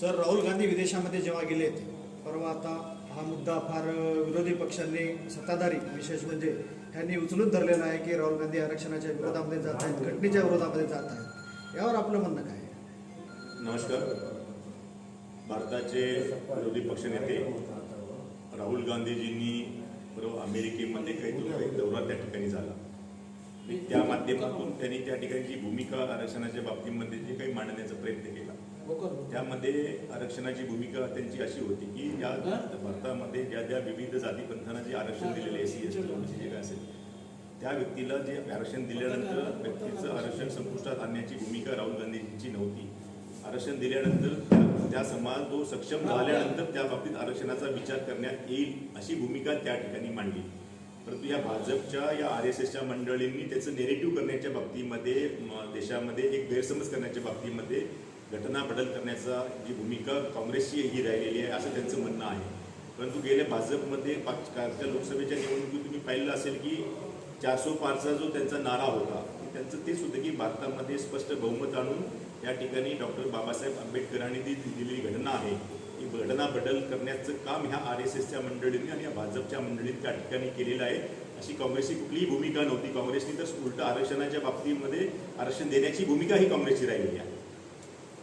Sir Rahul Gandhi विदेशामध्ये जेव्हा गेले परवा आता हा मुद्दा फार विरोधी पक्षांनी सत्ताधारी विशेष म्हणजे त्यांनी उचलून धरलेला आहे की राहुल गांधी आरक्षणाच्या विरोधामध्ये जात आहेत घटनेच्या विरोधामध्ये जात आहेत. यावर आपलं म्हणणं काय नमस्कार. भारताचे विरोधी पक्षनेते राहुल गांधीजींनी बरोबर अमेरिकेमध्ये काही दौरा त्या ठिकाणी झाला. त्या माध्यमातून त्यांनी त्या ठिकाणची भूमिका आरक्षणाच्या बाबतीमध्ये जे काही मांडण्याचा प्रयत्न केला. त्यामध्ये आरक्षणाची भूमिका त्यांची अशी होती की या भारतामध्ये ज्या ज्या विविध जातीपंथांना जे आरक्षण दिलेले एस सी एस जे काय असेल त्या व्यक्तीला जे आरक्षण दिल्यानंतर व्यक्तीचं आरक्षण संपुष्टात आणण्याची भूमिका राहुल गांधीजींची नव्हती. आरक्षण दिल्यानंतर त्या- समाज जो सक्षम झाल्यानंतर त्या बाबतीत आरक्षणाचा विचार करण्यात येईल अशी भूमिका त्या ठिकाणी मांडली. परंतु या भाजपच्या या आर एस एसच्या मंडळींनी त्याचं नेरेटिव्ह करण्याच्या बाबतीमध्ये देशामध्ये एक गैरसमज करण्याच्या बाबतीमध्ये घटना बदल करण्याचा जी भूमिका काँग्रेसची ही राहिलेली आहे असं त्यांचं म्हणणं आहे. परंतु गेल्या भाजपमध्ये पाचच्या लोकसभेच्या निवडणुकीत तुम्ही पाहिलं असेल की चारसो पारचा जो त्यांचा नारा होता त्यांचं तेच होतं की भारतामध्ये स्पष्ट बहुमत आणून या ठिकाणी डॉक्टर बाबासाहेब आंबेडकरांनी ती दिलेली घटना आहे ही घटना बदल करण्याचं काम ह्या आर एस एसच्या मंडळींनी आणि या भाजपच्या मंडळींनी त्या ठिकाणी केलेलं आहे. अशी काँग्रेसची कुठलीही भूमिका नव्हती. काँग्रेसनी तर उलट आरक्षणाच्या बाबतीमध्ये आरक्षण देण्याची भूमिका ही काँग्रेसची राहिलेली आहे.